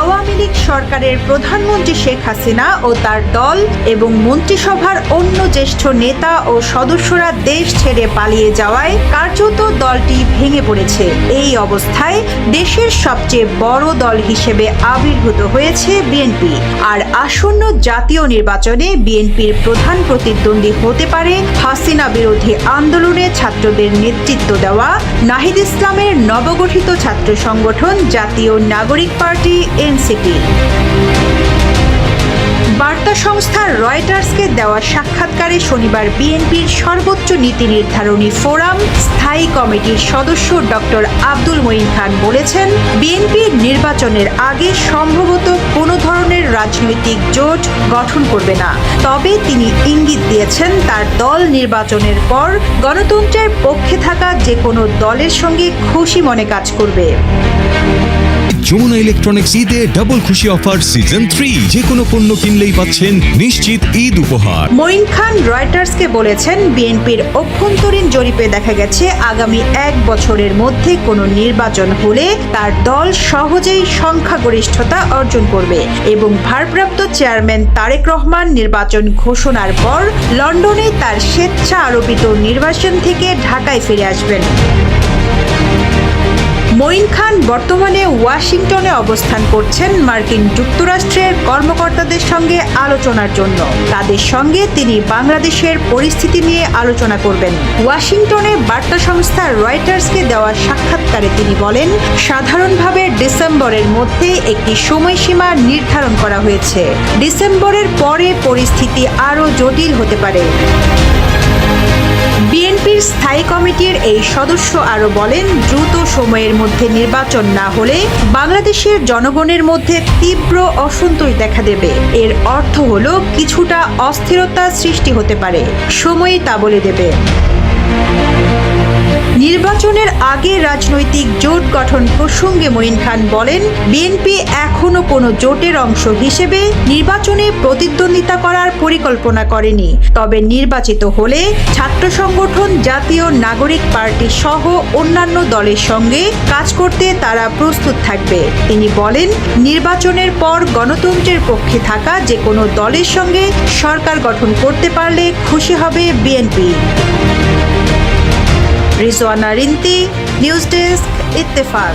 আওয়ামী লীগ সরকারের প্রধানমন্ত্রী শেখ হাসিনা ও তার দল এবং মন্ত্রিসভার অন্য জ্যেষ্ঠ নেতা ও সদস্যরা দেশ ছেড়ে পালিয়ে যাওয়ায় কার্যত দলটি ভেঙে পড়েছে। এই অবস্থায় দেশের সবচেয়ে বড় দল হিসেবে আবির্ভূত হয়েছে বিএনপি। আর আসন্ন জাতীয় নির্বাচনে বিএনপির প্রধান প্রতিদ্বন্দ্বী হতে পারে হাসিনা বিরোধী আন্দোলনে ছাত্রদের নেতৃত্ব দেওয়া, নাহিদ ইসলামের নবগঠিত ছাত্র সংগঠন জাতীয় নাগরিক পার্টি এনসিপি। বার্তা সংস্থা রয়টার্সকে দেওয়া সাক্ষাৎকারে শনিবার বিএনপির সর্বোচ্চ নীতি নির্ধারণী ফোরাম স্থায়ী কমিটির সদস্য ডক্টর আব্দুল মঈন খান বলেছেন বিএনপির নির্বাচনের আগে সম্ভবত কোনো ধরনের রাজনৈতিক জোট গঠন করবে না। তবে তিনি ইঙ্গিত দিয়েছেন তার দল নির্বাচনের পর গণতন্ত্রের পক্ষে থাকা যে কোনো দলের সঙ্গে খুশি মনে কাজ করবে। যমুনা ইলেকট্রনিক্স ঈদে ডাবল খুশি অফার সিজন থ্রি যে কোনো পণ্য কিনলেই পাচ্ছেন নিশ্চিত ঈদ উপহার। মঈন খান রয়টার্সকে বলেছেন বিএনপির অভ্যন্তরীণ জরিপে দেখা গেছে আগামী এক বছরের মধ্যে কোনো নির্বাচন হলে তার দল সহজেই সংখ্যাগরিষ্ঠতা অর্জন করবে এবং ভারপ্রাপ্ত চেয়ারম্যান তারেক রহমান নির্বাচন ঘোষণার পর লন্ডনে তার স্বেচ্ছা আরোপিত নির্বাচন থেকে ঢাকায় ফিরে আসবেন। মঈন খান বর্তমানে ওয়াশিংটনে অবস্থান করছেন মার্কিন যুক্তরাষ্ট্রের কর্মকর্তাদের সঙ্গে আলোচনার জন্য। তাদের সঙ্গে তিনি বাংলাদেশের পরিস্থিতি নিয়ে আলোচনা করবেন। ওয়াশিংটনে বার্তা সংস্থা রয়টার্সকে দেওয়া সাক্ষাৎকারে তিনি বলেন, সাধারণভাবে ডিসেম্বরের মধ্যে একটি সময়সীমা নির্ধারণ করা হয়েছে। ডিসেম্বরের পরে পরিস্থিতি আরও জটিল হতে পারে। বিএনপির স্থায়ী কমিটির এই সদস্য আরও বলেন, দ্রুত সময়ের মধ্যে নির্বাচন না হলে বাংলাদেশের জনগণের মধ্যে তীব্র অসন্তোষ দেখা দেবে। এর অর্থ হলো কিছুটা অস্থিরতা সৃষ্টি হতে পারে। সময়ই তা বলে দেবে। নির্বাচনের আগে রাজনৈতিক জোট গঠন প্রসঙ্গে মঈন খান বলেন, বিএনপি এখনও কোনো জোটের অংশ হিসেবে নির্বাচনে প্রতিদ্বন্দ্বিতা করার পরিকল্পনা করেনি। তবে নির্বাচিত হলে ছাত্র সংগঠন, জাতীয় নাগরিক পার্টি সহ অন্যান্য দলের সঙ্গে কাজ করতে তারা প্রস্তুত থাকবে। তিনি বলেন, নির্বাচনের পর গণতন্ত্রের পক্ষে থাকা যে কোনো দলের সঙ্গে সরকার গঠন করতে পারলে খুশি হবে BNP. Rizwana Rinti news desk Ittefaq